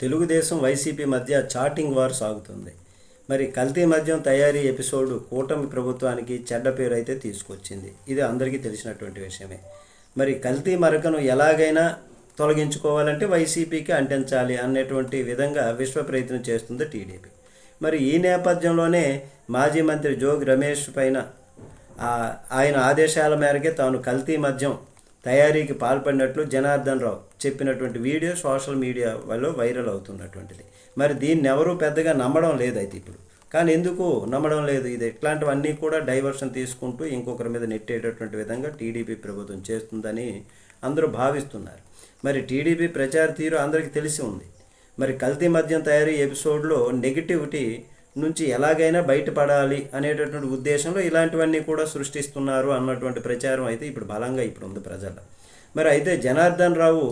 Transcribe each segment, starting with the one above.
Telugu Desam YCP మధ్య chatting war సాగుతుంది. మరి కల్తీ మద్యం తయారీ ఎపిసోడ్ కూటమి ప్రభుత్వానికి చెడ్డ పేరు అయితే తీసుకొచ్చింది. ఇది అందరికీ తెలిసినటువంటి విషయమే. మరి కల్తీ మరకను ఎలాగైనా తొలగించుకోవాలంటే వైసీపీకి అంటించాలి అనేటువంటి విధంగా విశ్వ ప్రయత్నం చేస్తుంది టీడీపీ. మరి ఈ నేపథ్యంలోనే మాజీ మంత్రి జోగి రమేష్ పైన ఆయన ఆదేశాల మేరకే తాను కల్తీ మద్యం తయారీకి పాల్పడినట్లు జనార్దన్ రావు చెప్పినటువంటి వీడియో సోషల్ మీడియాలో వైరల్ అవుతున్నటువంటిది. మరి దీన్ని ఎవరూ పెద్దగా నమ్మడం లేదు అయితే ఇప్పుడు. కానీ ఎందుకు నమ్మడం లేదు? ఇది ఇట్లాంటివన్నీ కూడా డైవర్షన్ తీసుకుంటూ ఇంకొకరి మీద నెట్టేటటువంటి విధంగా టీడీపీ ప్రభుత్వం చేస్తుందని అందరూ భావిస్తున్నారు. మరి టీడీపీ ప్రచార తీరు అందరికీ తెలిసి ఉంది. మరి కల్తీ మద్యం తయారీ ఎపిసోడ్లో నెగిటివిటీ నుంచి ఎలాగైనా బయటపడాలి అనేటటువంటి ఉద్దేశంలో ఇలాంటివన్నీ కూడా సృష్టిస్తున్నారు అన్నటువంటి ప్రచారం అయితే ఇప్పుడు బలంగా ఇప్పుడు ఉంది ప్రజల్లో. మరి అయితే జనార్దన్ రావు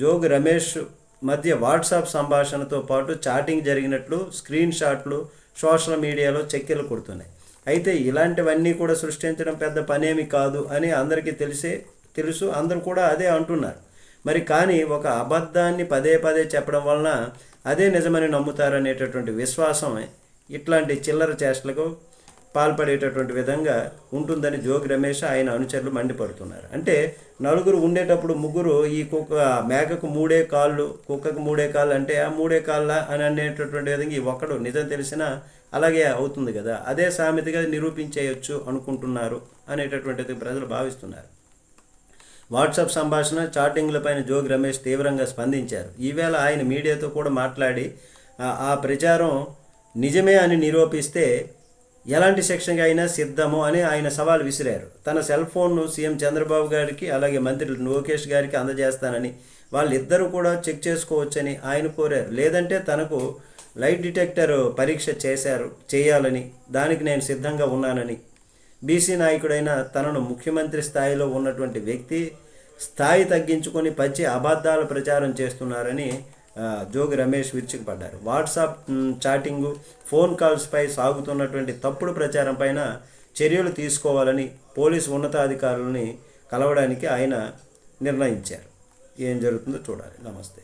జోగి రమేష్ మధ్య వాట్సాప్ సంభాషణతో పాటు చాటింగ్ జరిగినట్లు స్క్రీన్ షాట్లు సోషల్ మీడియాలో చెక్కెలు కొడుతున్నాయి. అయితే ఇలాంటివన్నీ కూడా సృష్టించడం పెద్ద పనేమి కాదు అని అందరికీ తెలిసే తెలుసు అందరూ కూడా అదే అంటున్నారు. మరి కానీ ఒక అబద్ధాన్ని పదే పదే చెప్పడం వలన అదే నిజమని నమ్ముతారనేటటువంటి విశ్వాసం ఇట్లాంటి చిల్లర చేష్టలకు పాల్పడేటటువంటి విధంగా ఉంటుందని జోగి రమేష్ ఆయన అనుచరులు మండిపడుతున్నారు. అంటే నలుగురు ఉండేటప్పుడు ముగ్గురు ఈ కుక్క మేకకు మూడే కాళ్ళు కుక్కకు మూడే కాళ్ళు అంటే ఆ మూడే కాళ్ళ అని అనేటటువంటి విధంగా ఈ ఒక్కడు నిజం తెలిసినా అలాగే అవుతుంది కదా. అదే సామెతగా నిరూపించేయొచ్చు అనుకుంటున్నారు అనేటటువంటిది ప్రజలు భావిస్తున్నారు. వాట్సాప్ సంభాషణ చాటింగ్లపైన జోగి రమేష్ తీవ్రంగా స్పందించారు. ఈవేళ ఆయన మీడియాతో కూడా మాట్లాడి ఆ ప్రచారం నిజమే అని నిరూపిస్తే ఎలాంటి శిక్షగా అయినా సిద్ధము అని ఆయన సవాల్ విసిరారు. తన సెల్ ఫోన్ను సీఎం చంద్రబాబు గారికి అలాగే మంత్రి లోకేష్ గారికి అందజేస్తానని వాళ్ళిద్దరూ కూడా చెక్ చేసుకోవచ్చని ఆయన కోరారు. లేదంటే తనకు లైట్ డిటెక్టర్ పరీక్ష చేశారు చేయాలని దానికి నేను సిద్ధంగా ఉన్నానని. బీసీ నాయకుడైన తనను ముఖ్యమంత్రి స్థాయిలో ఉన్నటువంటి వ్యక్తి స్థాయి తగ్గించుకొని పచ్చి అబద్ధాల ప్రచారం చేస్తున్నారని జోగి రమేష్ విరుచుకుపడ్డారు వాట్సాప్ చాటింగు ఫోన్ కాల్స్పై సాగుతున్నటువంటి తప్పుడు ప్రచారం పైన చర్యలు తీసుకోవాలని పోలీసు ఉన్నతాధికారులని కలవడానికి ఆయన నిర్ణయించారు. ఏం జరుగుతుందో చూడాలి. నమస్తే.